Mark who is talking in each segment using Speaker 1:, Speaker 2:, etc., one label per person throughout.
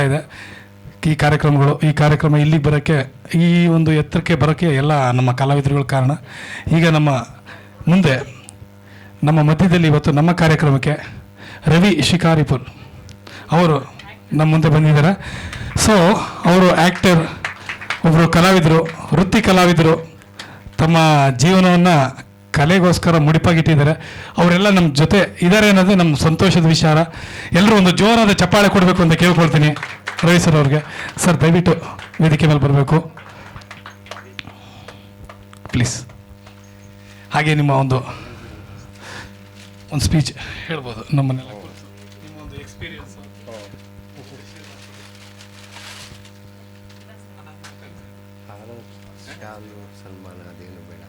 Speaker 1: ಇದೆ. ಈ ಕಾರ್ಯಕ್ರಮಗಳು, ಈ ಕಾರ್ಯಕ್ರಮ ಇಲ್ಲಿಗೆ ಬರೋಕ್ಕೆ, ಈ ಒಂದು ಎತ್ತರಕ್ಕೆ ಬರೋಕ್ಕೆ ಎಲ್ಲ ನಮ್ಮ ಕಲಾವಿದರುಗಳ ಕಾರಣ. ಈಗ ನಮ್ಮ ಮುಂದೆ, ನಮ್ಮ ಮಧ್ಯದಲ್ಲಿ ಇವತ್ತು ನಮ್ಮ ಕಾರ್ಯಕ್ರಮಕ್ಕೆ ರವಿ ಶಿಕಾರಿಪುರ್ ಅವರು ನಮ್ಮ ಮುಂದೆ ಬಂದಿದ್ದಾರೆ. ಸೊ ಅವರು ಆ್ಯಕ್ಟರ್ ಒಬ್ಬರು ಕಲಾವಿದರು, ವೃತ್ತಿ ಕಲಾವಿದರು, ತಮ್ಮ ಜೀವನವನ್ನು ಕಲೆಗೋಸ್ಕರ ಮುಡಿಪಾಗಿಟ್ಟಿದ್ದಾರೆ. ಅವರೆಲ್ಲ ನಮ್ಮ ಜೊತೆ ಇದ್ದಾರೆ ಅನ್ನೋದು ನಮ್ಮ ಸಂತೋಷದ ವಿಚಾರ. ಎಲ್ಲರೂ ಒಂದು ಜೋರಾದ ಚಪ್ಪಾಳೆ ಕೊಡಬೇಕು ಅಂತ ಕೇಳ್ಕೊಳ್ತೀನಿ. ರವಿ ಸರ್ ಅವ್ರಿಗೆ. ಸರ್, ದಯವಿಟ್ಟು ವೇದಿಕೆ ಮೇಲೆ ಬರಬೇಕು. ಪ್ಲೀಸ್. ಹಾಗೆ ನಿಮ್ಮ ಒಂದು ಒಂದು ಸ್ಪೀಚ್ ಹೇಳ್ಬೋದು ನಮ್ಮನ್ನೆಲ್ಲ
Speaker 2: ಶಾಲು ಸನ್ಮಾನ ಅದೇನು ಬೇಡ.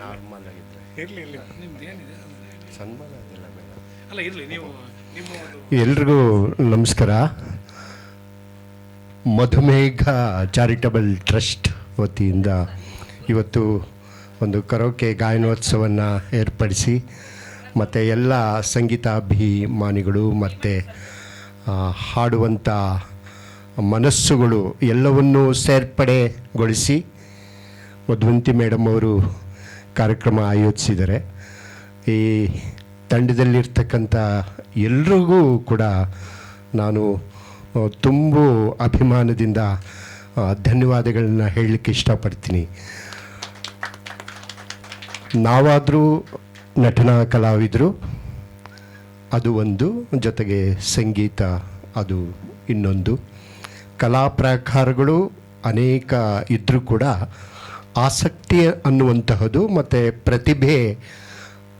Speaker 2: ನಾರ್ಮಲ್ ಆಗಿದ್ರೆ.
Speaker 1: ಇರಲಿ ಇರಲಿ. ನಿಮ್ದು ಏನಿದೆ?
Speaker 2: ಸನ್ಮಾನ ಅದೆಲ್ಲ ಬೇಡ.
Speaker 1: ಅಲ್ಲ ಇರಲಿ ನೀವು ನಿಮ್ಮ ಒಂದು
Speaker 2: ಎಲ್ರಿಗೂ ನಮಸ್ಕಾರ. ಮಧುಮೇಘ ಚಾರಿಟಬಲ್ ಟ್ರಸ್ಟ್ ವತಿಯಿಂದ ಇವತ್ತು ಒಂದು ಕರೋಕೆ ಗಾಯನೋತ್ಸವವನ್ನು ಏರ್ಪಡಿಸಿ ಮತ್ತು ಎಲ್ಲ ಸಂಗೀತಾಭಿಮಾನಿಗಳು ಮತ್ತು ಹಾಡುವಂಥ ಮನಸ್ಸುಗಳು ಎಲ್ಲವನ್ನೂ ಸೇರ್ಪಡೆಗೊಳಿಸಿ ಮಧುವಂತಿ ಮೇಡಮ್ ಅವರು ಕಾರ್ಯಕ್ರಮ ಆಯೋಜಿಸಿದ್ದಾರೆ ಈ ತಂಡದಲ್ಲಿರ್ತಕ್ಕಂಥ ಎಲ್ರಿಗೂ ಕೂಡ ನಾನು ತುಂಬ ಅಭಿಮಾನದಿಂದ ಧನ್ಯವಾದಗಳನ್ನ ಹೇಳಲಿಕ್ಕೆ ಇಷ್ಟಪಡ್ತೀನಿ. ನಾವಾದರೂ ನಟನಾ ಕಲಾವಿದರು, ಅದು ಒಂದು, ಜೊತೆಗೆ ಸಂಗೀತ ಅದು ಇನ್ನೊಂದು. ಕಲಾ ಪ್ರಕಾರಗಳು ಅನೇಕ ಇದ್ದರೂ ಕೂಡ ಆಸಕ್ತಿ ಅನ್ನುವಂತಹದ್ದು ಮತ್ತು ಪ್ರತಿಭೆ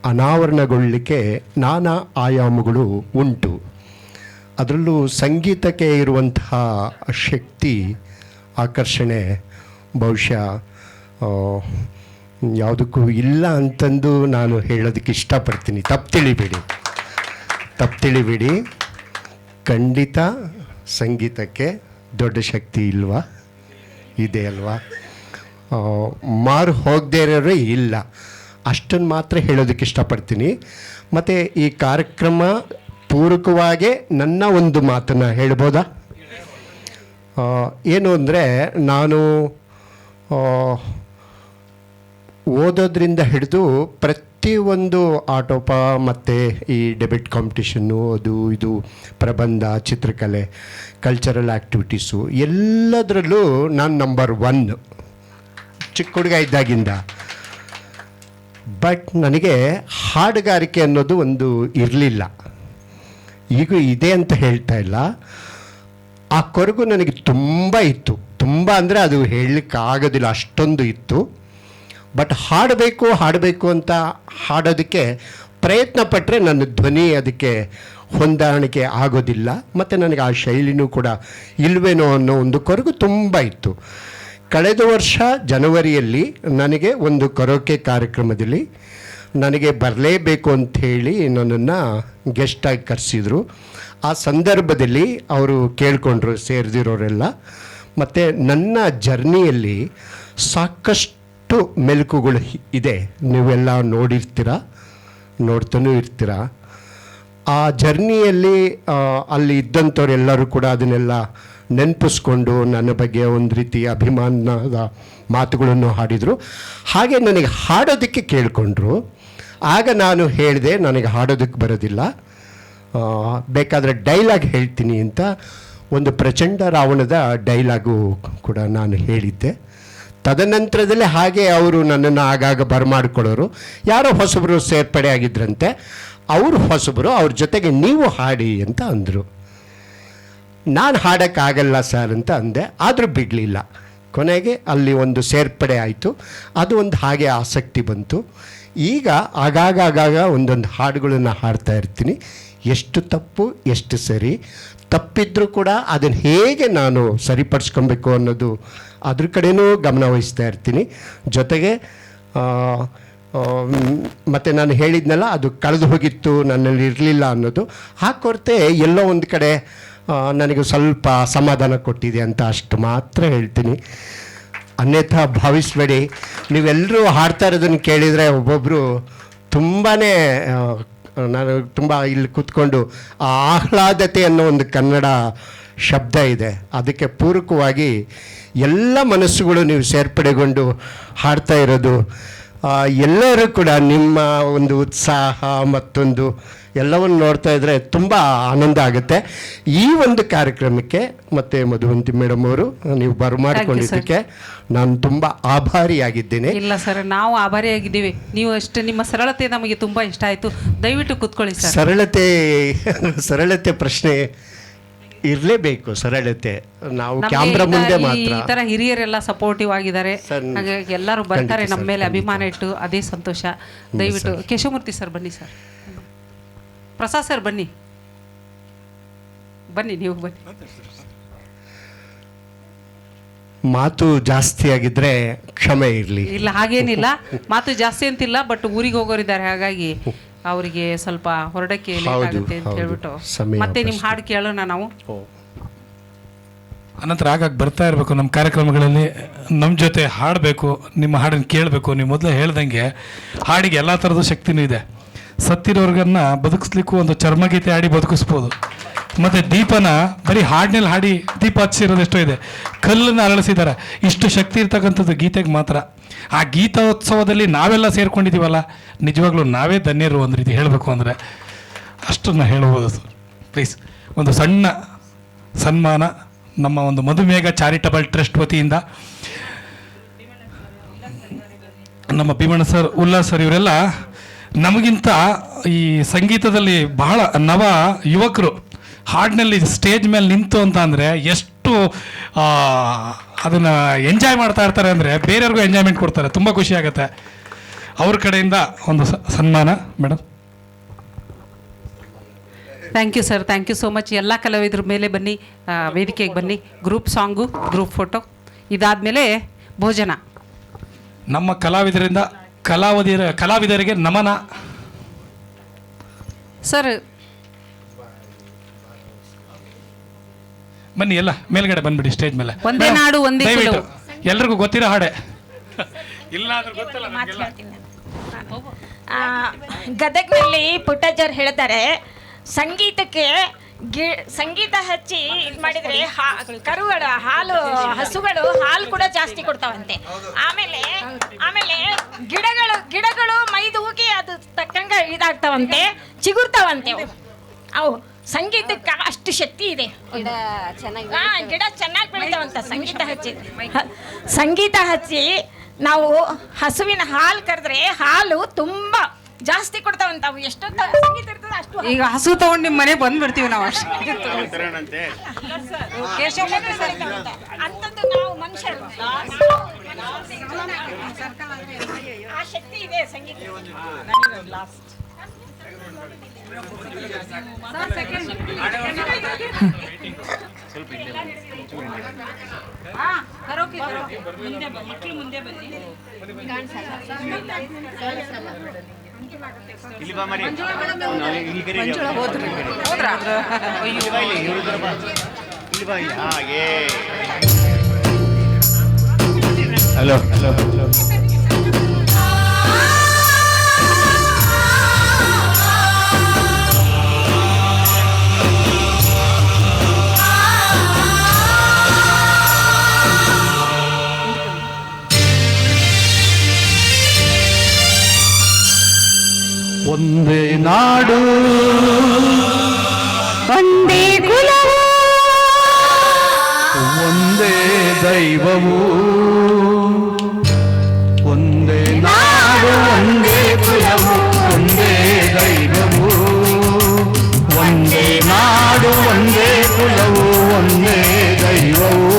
Speaker 2: ಅನಾವರಣಗೊಳ್ಳಲಿಕ್ಕೆ ನಾನಾ ಆಯಾಮಗಳು ಉಂಟು. ಅದರಲ್ಲೂ ಸಂಗೀತಕ್ಕೆ ಇರುವಂತಹ ಶಕ್ತಿ ಆಕರ್ಷಣೆ ಬಹುಶಃ ಯಾವುದಕ್ಕೂ ಇಲ್ಲ ಅಂತಂದು ನಾನು ಹೇಳೋದಕ್ಕೆ ಇಷ್ಟಪಡ್ತೀನಿ. ತಪ್ಪು ತಿಳಿಬೇಡಿ. ತಪ್ಪು ತಿಳಿಬೇಡಿ. ಖಂಡಿತ ಸಂಗೀತಕ್ಕೆ ದೊಡ್ಡ ಶಕ್ತಿ ಇಲ್ವಾ? ಇದೆ ಅಲ್ವಾ? ಮಾರು ಹೋಗದೇ ಇರೋರು ಇಲ್ಲ. ಅಷ್ಟನ್ನು ಮಾತ್ರ ಹೇಳೋದಕ್ಕೆ ಇಷ್ಟಪಡ್ತೀನಿ. ಮತ್ತು ಈ ಕಾರ್ಯಕ್ರಮ ಪೂರಕವಾಗಿ ನನ್ನ ಒಂದು ಮಾತನ್ನು ಹೇಳ್ಬೋದಾ? ಏನು ಅಂದರೆ ನಾನು ಓದೋದ್ರಿಂದ ಹಿಡಿದು ಪ್ರತಿಯೊಂದು ಆಟೋಪ ಮತ್ತು ಈ ಡೆಬಿಟ್ ಕಾಂಪಿಟಿಷನ್ನು, ಅದು ಇದು ಪ್ರಬಂಧ, ಚಿತ್ರಕಲೆ ಕಲ್ಚರಲ್ ಆ್ಯಕ್ಟಿವಿಟೀಸು ಎಲ್ಲದರಲ್ಲೂ ನಾನು ನಂಬರ್ ಒನ್ ಚಿಕ್ಕ ಹುಡುಗ ಇದ್ದಾಗಿಂದ. ಬಟ್ ನನಗೆ ಹಾಡುಗಾರಿಕೆ ಅನ್ನೋದು ಒಂದು ಇರಲಿಲ್ಲ. ಈಗ ಇದೆ ಅಂತ ಹೇಳ್ತಾ ಇಲ್ಲ. ಆ ಕೊರಗು ನನಗೆ ತುಂಬ ಇತ್ತು. ತುಂಬ ಅಂದರೆ ಅದು ಹೇಳಲಿಕ್ಕೆ ಆಗೋದಿಲ್ಲ ಅಷ್ಟೊಂದು ಇತ್ತು. ಬಟ್ ಹಾಡಬೇಕು ಹಾಡಬೇಕು ಅಂತ ಹಾಡೋದಕ್ಕೆ ಪ್ರಯತ್ನ ಪಟ್ಟರೆ ನನ್ನ ಧ್ವನಿ ಅದಕ್ಕೆ ಹೊಂದಾಣಿಕೆ ಆಗೋದಿಲ್ಲ. ಮತ್ತು ನನಗೆ ಆ ಶೈಲಿನೂ ಕೂಡ ಇಲ್ವೇನೋ ಅನ್ನೋ ಒಂದು ಕೊರಗು ತುಂಬ ಇತ್ತು. ಕಳೆದ ವರ್ಷ ಜನವರಿಯಲ್ಲಿ ನನಗೆ ಒಂದು ಕರೋಕೆ ಕಾರ್ಯಕ್ರಮದಲ್ಲಿ ನನಗೆ ಬರಲೇಬೇಕು ಅಂತ ಹೇಳಿ ನನ್ನನ್ನು ಗೆಸ್ಟಾಗಿ ಕರೆಸಿದರು. ಆ ಸಂದರ್ಭದಲ್ಲಿ ಅವರು ಕೇಳಿಕೊಂಡ್ರು, ಸೇರಿದಿರೋರೆಲ್ಲ. ಮತ್ತು ನನ್ನ ಜರ್ನಿಯಲ್ಲಿ ಸಾಕಷ್ಟು ಮೆಲುಕುಗಳು ಇದೆ. ನೀವೆಲ್ಲ ನೋಡಿರ್ತೀರ, ನೋಡ್ತಾನೂ ಇರ್ತೀರ. ಆ ಜರ್ನಿಯಲ್ಲಿ ಅಲ್ಲಿ ಇದ್ದಂಥವ್ರೆಲ್ಲರೂ ಕೂಡ ಅದನ್ನೆಲ್ಲ ನೆನಪಿಸ್ಕೊಂಡು ನನ್ನ ಬಗ್ಗೆ ಒಂದು ರೀತಿ ಅಭಿಮಾನದ ಮಾತುಗಳನ್ನು ಹಾಡಿದರು. ಹಾಗೆ ನನಗೆ ಹಾಡೋದಕ್ಕೆ ಕೇಳಿಕೊಂಡ್ರು. ಆಗ ನಾನು ಹೇಳಿದೆ, ನನಗೆ ಹಾಡೋದಕ್ಕೆ ಬರೋದಿಲ್ಲ. ಬೇಕಾದರೆ ಡೈಲಾಗ್ ಹೇಳ್ತೀನಿ ಅಂತ ಒಂದು ಪ್ರಚಂಡ ರಾವಣದ ಡೈಲಾಗು ಕೂಡ ನಾನು ಹೇಳಿದ್ದೆ. ತದನಂತರದಲ್ಲಿ ಹಾಗೆ ಅವರು ನನ್ನನ್ನು ಆಗಾಗ ಬರಮಾಡ್ಕೊಳ್ಳೋರು. ಯಾರೋ ಹೊಸಬರು ಸೇರ್ಪಡೆ ಆಗಿದ್ರಂತೆ ಅವರು ಹೊಸಬರು, ಅವ್ರ ಜೊತೆಗೆ ನೀವು ಹಾಡಿ ಅಂತ ಅಂದರು. ನಾನು ಹಾಡೋಕ್ಕಾಗಲ್ಲ ಸರ್ ಅಂತ ಅಂದೆ, ಆದರೂ ಬಿಡಲಿಲ್ಲ. ಕೊನೆಗೆ ಅಲ್ಲಿ ಒಂದು ಸೇರ್ಪಡೆ ಆಯಿತು. ಅದು ಒಂದು ಹಾಗೆ ಆಸಕ್ತಿ ಬಂತು. ಈಗ ಆಗಾಗ ಆಗಾಗ ಒಂದೊಂದು ಹಾಡುಗಳನ್ನು ಹಾಡ್ತಾ ಇರ್ತೀನಿ. ಎಷ್ಟು ತಪ್ಪು, ಎಷ್ಟು ಸರಿ. ತಪ್ಪಿದ್ರೂ ಕೂಡ ಅದನ್ನು ಹೇಗೆ ನಾನು ಸರಿಪಡಿಸ್ಕೊಬೇಕು ಅನ್ನೋದು ಅದ್ರ ಕಡೆಯೂ ಗಮನ ವಹಿಸ್ತಾ ಇರ್ತೀನಿ. ಜೊತೆಗೆ ಮತ್ತು ನಾನು ಹೇಳಿದ್ನಲ್ಲ, ಅದು ಕಳೆದು ಹೋಗಿತ್ತು, ನನ್ನಲ್ಲಿ ಇರಲಿಲ್ಲ ಅನ್ನೋದು. ಆ ಕೊರತೆ ಎಲ್ಲೋ ಒಂದು ಕಡೆ ನನಗೆ ಸ್ವಲ್ಪ ಸಮಾಧಾನ ಕೊಟ್ಟಿದೆ ಅಂತ ಅಷ್ಟು ಮಾತ್ರ ಹೇಳ್ತೀನಿ. ಅನ್ಯಥಾ ಭಾವಿಸಬೇಡಿ. ನೀವೆಲ್ಲರೂ ಹಾಡ್ತಾ ಇರೋದನ್ನು ಕೇಳಿದರೆ ಒಬ್ಬೊಬ್ಬರು ತುಂಬಾ ನಾನು ತುಂಬ ಇಲ್ಲಿ ಕೂತ್ಕೊಂಡು ಆಹ್ಲಾದತೆ ಅನ್ನೋ ಒಂದು ಕನ್ನಡ ಶಬ್ದ ಇದೆ. ಅದಕ್ಕೆ ಪೂರಕವಾಗಿ ಎಲ್ಲ ಮನಸ್ಸುಗಳು ನೀವು ಸೇರ್ಪಡೆಗೊಂಡು ಹಾಡ್ತಾ ಇರೋದು. ಎಲ್ಲರೂ ಕೂಡ ನಿಮ್ಮ ಒಂದು ಉತ್ಸಾಹ ಮತ್ತೊಂದು ಎಲ್ಲವನ್ನು ನೋಡ್ತಾ ಇದ್ದರೆ ತುಂಬ ಆನಂದ ಆಗುತ್ತೆ. ಈ ಒಂದು ಕಾರ್ಯಕ್ರಮಕ್ಕೆ ಮತ್ತೆ ಮಧುವಂತಿ ಮೇಡಮ್ ಅವರು ನೀವು ಬರಮಾಡಿಕೊಂಡಿದ್ದಕ್ಕೆ ನಾನು ತುಂಬ ಆಭಾರಿಯಾಗಿದ್ದೇನೆ.
Speaker 3: ಇಲ್ಲ ಸರ್ ನಾವು ಆಭಾರಿಯಾಗಿದ್ದೀವಿ. ನೀವು ಅಷ್ಟೇ ನಿಮ್ಮ ಸರಳತೆ ನಮಗೆ ತುಂಬಾ ಇಷ್ಟ ಆಯ್ತು. ದಯವಿಟ್ಟು ಕೂತ್ಕೊಳ್ಳಿ ಸರ್.
Speaker 2: ಸರಳತೆ ಸರಳತೆ ಪ್ರಶ್ನೆ ಇರಲೇಬೇಕು ಸರಳತೆ. ನಾವು ಕ್ಯಾಮ್ರಾ ಮುಂದೆ ಮಾತ್ರ
Speaker 3: ಈ ತರ ಹಿರಿಯರೆಲ್ಲ ಸಪೋರ್ಟಿವ್ ಆಗಿದ್ದಾರೆ. ಹಾಗಾಗಿ ಎಲ್ಲರೂ ಬರ್ತಾರೆ ನಮ್ಮ ಮೇಲೆ ಅಭಿಮಾನ ಇಟ್ಟು ಅದೇ ಸಂತೋಷ. ದಯವಿಟ್ಟು ಕೇಶವಮೂರ್ತಿ ಸರ್ ಬನ್ನಿ ಸರ್. ಪ್ರಸಾದ್ ಸರ್ ಬನ್ನಿ. ಬನ್ನಿ ನೀವು ಬನ್ನಿ.
Speaker 2: ಮಾತು ಜಾಸ್ತಿ ಆಗಿದ್ರೆ ಕ್ಷಮೆ ಇರಲಿ.
Speaker 3: ಇಲ್ಲ ಹಾಗೇನಿಲ್ಲ. ಮಾತು ಜಾಸ್ತಿ ಅಂತಿಲ್ಲ ಬಟ್ ಊರಿಗೆ ಹೋಗೋರಿದ್ದಾರೆ ಹಾಗಾಗಿ ಅವರಿಗೆ ಸ್ವಲ್ಪ ಹೊರಡಕ್ಕೆ ಲೇಟ್
Speaker 2: ಹೌದು,
Speaker 3: ಆಗುತ್ತೆ ಅಂತ
Speaker 2: ಹೌದು.
Speaker 3: ಹೇಳ್ಬಿಟ್ಟು.
Speaker 2: ಸಮಯ
Speaker 3: ಮತ್ತೆ ನಿಮ್ಮ
Speaker 2: ಪ್ರಶ್ನೆ.
Speaker 3: ಹಾಡು ಕೇಳೋಣ ನಾವು.
Speaker 1: ಅನಂತರ ಆಗಾಗ ಬರ್ತಾ ಇರಬೇಕು ನಮ್ಮ ಕಾರ್ಯಕ್ರಮಗಳಲ್ಲಿ. ನಮ್ಮ ಜೊತೆ ಹಾಡಬೇಕು ನಿಮ್ಮ ಹಾಡನ್ನು ಕೇಳಬೇಕು. ನೀವು ಮೊದಲೇ ಹೇಳ್ದಂಗೆ ಹಾಡಿಗೆ ಎಲ್ಲ ಥರದ ಶಕ್ತಿನೂ ಇದೆ. ಸತ್ತಿರೋರ್ಗನ್ನ ಬದುಕಿಸ್ಲಿಕ್ಕೂ ಒಂದು ಚರ್ಮಗೀತೆ ಹಾಡಿ ಬದುಕಿಸ್ಬೋದು. ಮತ್ತು ದೀಪನ ಬರೀ ಹಾಡಿನಲ್ಲಿ ಹಾಡಿ ದೀಪ ಹಚ್ಚಿರೋದೆಷ್ಟೋ ಇದೆ. ಕಲ್ಲನ್ನು ಅರಳಿಸಿದ್ದಾರೆ. ಇಷ್ಟು ಶಕ್ತಿ ಇರ್ತಕ್ಕಂಥದ್ದು ಗೀತೆಗೆ ಮಾತ್ರ. ಆ ಗೀತೋತ್ಸವದಲ್ಲಿ ನಾವೆಲ್ಲ ಸೇರ್ಕೊಂಡಿದ್ದೀವಲ್ಲ ನಿಜವಾಗ್ಲೂ ನಾವೇ ಧನ್ಯರು ಒಂದು ರೀತಿ ಹೇಳಬೇಕು ಅಂದರೆ ಅಷ್ಟನ್ನು ಹೇಳ್ಬೋದು ಸರ್ ಪ್ಲೀಸ್ ಒಂದು ಸಣ್ಣ ಸನ್ಮಾನ ನಮ್ಮ ಒಂದು ಮಧುಮೇಘ ಚಾರಿಟಬಲ್ ಟ್ರಸ್ಟ್ ವತಿಯಿಂದ. ನಮ್ಮ ಭೀಮಣ್ಣ ಸರ್, ಉಲ್ಲಾಸ್ ಸರ್ ಇವರೆಲ್ಲ ನಮಗಿಂತ ಈ ಸಂಗೀತದಲ್ಲಿ ಬಹಳ ನವ ಯುವಕರು ಹಾಡಿನಲ್ಲಿ ಸ್ಟೇಜ್ ಮೇಲೆ ನಿಂತು ಅಂತ ಅಂದರೆ ಎಷ್ಟು ಅದನ್ನು ಎಂಜಾಯ್ ಮಾಡ್ತಾ ಇರ್ತಾರೆ ಅಂದರೆ ಬೇರೆಯವ್ರಿಗೂ ಎಂಜಾಯ್ಮೆಂಟ್ ಕೊಡ್ತಾರೆ. ತುಂಬ ಖುಷಿ ಆಗುತ್ತೆ. ಅವ್ರ ಕಡೆಯಿಂದ ಒಂದು ಸನ್ಮಾನ madam
Speaker 3: thank you sir thank you so much ಎಲ್ಲ ಕಲಾವಿದ್ರ ಮೇಲೆ ಬನ್ನಿ ವೇದಿಕೆಗೆ ಬನ್ನಿ. ಗ್ರೂಪ್ ಸಾಂಗು ಗ್ರೂಪ್ ಫೋಟೋ ಇದಾದಮೇಲೆ ಭೋಜನ.
Speaker 1: ನಮ್ಮ ಕಲಾವಿದರಿಂದ ಕಲಾವಿದರ ಕಲಾವಿದರಿಗೆ ನಮನ
Speaker 3: ಸರ್
Speaker 1: ಬನ್ನಿ ಎಲ್ಲ ಮೇಲ್ಗಡೆ ಬಂದ್ಬಿಡಿ ಸ್ಟೇಜ್ ಮೇಲೆ
Speaker 3: ಒಂದೇ ನಾಡು, ಒಂದೇ
Speaker 1: ದಯವಿಟ್ಟು. ಎಲ್ರಿಗೂ ಗೊತ್ತಿರೋ ಹಾಡೆ ಇಲ್ಲ ಅಂದ್ರೆ ಗೊತ್ತಿಲ್ಲ ನಮ್ಗೆಲ್ಲ.
Speaker 4: ಆ, ಗದಗ್ನಲ್ಲಿ ಪುಟ್ಟಜ್ಜರ್ ಹೇಳ್ತಾರೆ ಸಂಗೀತಕ್ಕೆ ಗಿ ಸಂಗೀತ ಹಚ್ಚಿ ಇದು ಮಾಡಿದ್ರೆ ಕರುಗಳು ಹಾಲು ಹಸುಗಳು ಹಾಲು ಕೂಡ ಜಾಸ್ತಿ ಕೊಡ್ತಾವಂತೆ. ಆಮೇಲೆ ಆಮೇಲೆ ಗಿಡಗಳು ಗಿಡಗಳು ಮೈದೂಗಿ ಅದು ತಕ್ಕಂಗ ಇದಾಗ್ತಾವಂತೆ ಚಿಗುರ್ತಾವಂತೆ ಅವು. ಅವು ಸಂಗೀತಕ್ಕೆ ಅಷ್ಟು ಶಕ್ತಿ ಇದೆ. ಗಿಡ ಚೆನ್ನಾಗಿ ಬೆಳಿತಾವಂತ ಸಂಗೀತ ಹಚ್ಚಿ. ಸಂಗೀತ ಹಚ್ಚಿ ನಾವು ಹಸುವಿನ ಹಾಲು ಕರೆದ್ರೆ ಹಾಲು ತುಂಬಾ ಜಾಸ್ತಿ ಕೊಡ್ತಾವಂತ ಅವು ಎಷ್ಟೊತ್ತು ಸಂಗೀತ ಇರ್ತದೆ ಅಷ್ಟು
Speaker 3: ಈಗ ಹಸು ತಗೊಂಡು ನಿಮ್ಮ ಮನೆ ಬಂದ್ಬಿಡ್ತೀವಿ ನಾವು ಅಷ್ಟೇ.
Speaker 4: ಕೇಶವಮೂರ್ತಿ ಸರ್. ಇದ್ದಾವಂತ. ಅಂಥದ್ದು ನಾವು ಮನುಷ್ಯರು. ಆ ಶಕ್ತಿ ಇದೆ ಸಂಗೀತ.
Speaker 5: ಇಲ್ಲಿ ಹಾಗೆ. ಹಲೋ ಹಲೋ
Speaker 1: ಒಂದೇ ದೈವವು ಒಂದೇ ನಾಡು ಒಂದೇ ಕುಲವು ಒಂದೇ ದೈವವು ಒಂದೇ ನಾಡು ಒಂದೇ ಕುಲವು ಒಂದೇ ದೈವವು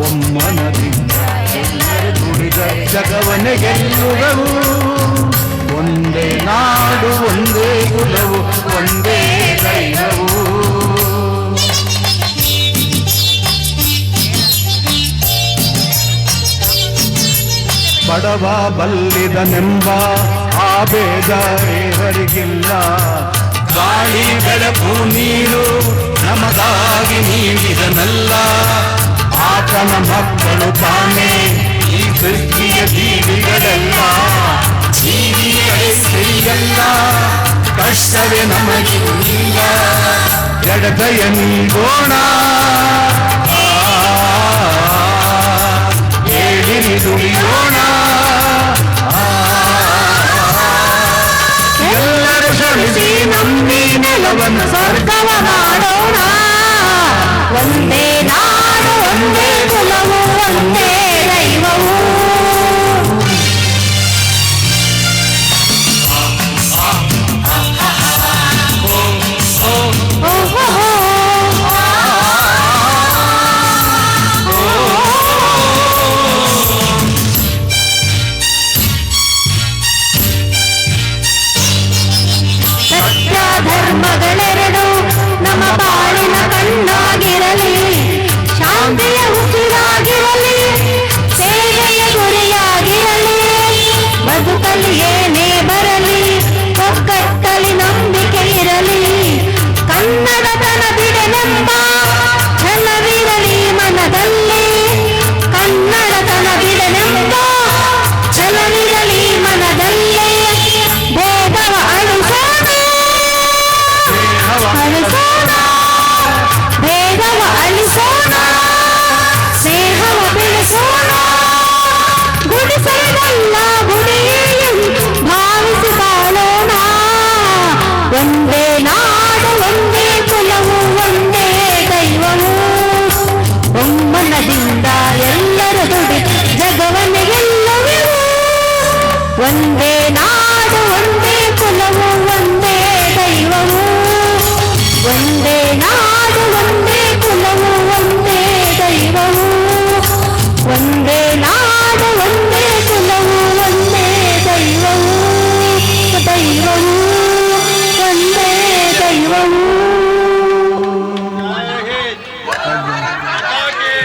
Speaker 1: ಒಮ್ಮನದಿಂದ ಎಲ್ಲರೂ ದುಡಿದ ಜಗವನೆ ಗೆಲ್ಲುವವು ಒಂದೇ ನಾಡು ಬಡವ ಬಲ್ಲಿದನೆಂಬ ಆ ಬೇಜಾರೇವರಿಗಿಲ್ಲ ಗಾಳಿ, ಬೆಳಕು, ನೀರು ನಮಗಾಗಿ ನೀಡಿದನಲ್ಲ. ಆತನ ಮಕ್ಕಳು ತಾನೇ ಈ ಸೃಷ್ಟಿಯ ಜೀವಿಗಳೆಲ್ಲ.
Speaker 5: ಜೀವಿಗಳೆಲ್ಲ ಕಷ್ಟವೇ ನಮಗಿಲ್ಲ. ಎಡದಯ ನೀಗೋಣ. ಹೇಳಿರಿ ದುಡಿಯೋಣ ಎಲ್ಲರೂ ಶ್ರಮಿಸಿ ನಂಬಿ ನೆಲವನ್ನು
Speaker 6: ಸ್ವರ್ಗವ ಎಲ್ಲರೂ